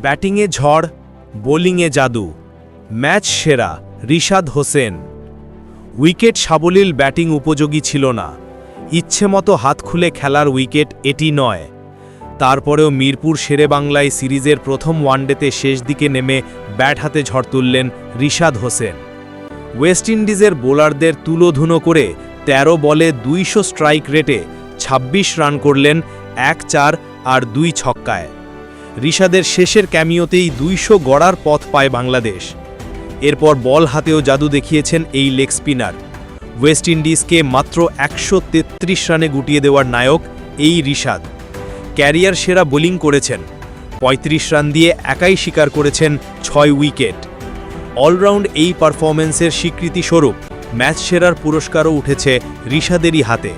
ব্যাটিংয়ে ঝড়, বোলিংয়ে জাদু। ম্যাচ সেরা, রিশাদ হোসেন। উইকেট সাবলীল ব্যাটিং উপযোগী ছিল না। ইচ্ছে মতো হাত খুলে খেলার উইকেট এটি নয়। তারপরেও মিরপুর শেরে বাংলায় সিরিজের প্রথম ওয়ানডেতে শেষ দিকে নেমে ব্যাট হাতে ঝড় তুললেন রিশাদ হোসেন। ওয়েস্ট ইন্ডিজের বোলারদের তুলোধুনো করে ১৩ বলে দুইশো স্ট্রাইক রেটে ২৬ রান করলেন এক চার আর দুই ছক্কায়। রিশাদের শেষের ক্যামিওতেই দুইশো গড়ার পথ পায় বাংলাদেশ। এরপর বল হাতেও জাদু দেখিয়েছেন এই লেগ স্পিনার। ওয়েস্ট ইন্ডিজকে মাত্র একশো তেত্রিশ রানে গুটিয়ে দেওয়ার নায়ক এই রিশাদ। ক্যারিয়ার সেরা বোলিং করেছেন। ৩৫ রান দিয়ে একাই শিকার করেছেন ছয় উইকেট। অলরাউন্ড এই পারফরম্যান্সের স্বীকৃতিস্বরূপ ম্যাচ সেরার পুরস্কারও উঠেছে রিশাদেরই হাতে।